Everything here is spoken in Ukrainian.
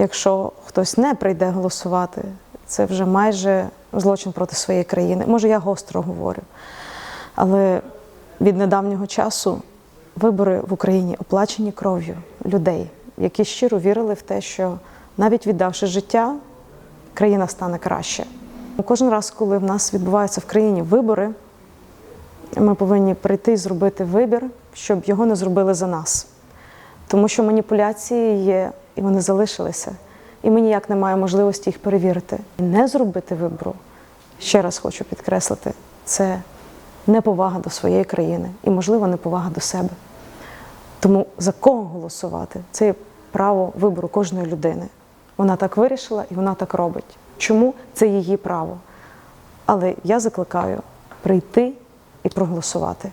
Якщо хтось не прийде голосувати, це вже майже злочин проти своєї країни. Може, я гостро говорю. Але від недавнього часу вибори в Україні оплачені кров'ю людей, які щиро вірили в те, що навіть віддавши життя, країна стане краще. Кожен раз, коли в нас відбуваються в країні вибори, ми повинні прийти і зробити вибір, щоб його не зробили за нас. Тому що маніпуляції є, і вони залишилися. І ми ніяк не маємо можливості їх перевірити. Не зробити вибору, ще раз хочу підкреслити, це неповага до своєї країни і, можливо, неповага до себе. Тому за кого голосувати це є право вибору кожної людини. Вона так вирішила і вона так робить. Чому це її право? Але я закликаю прийти і проголосувати.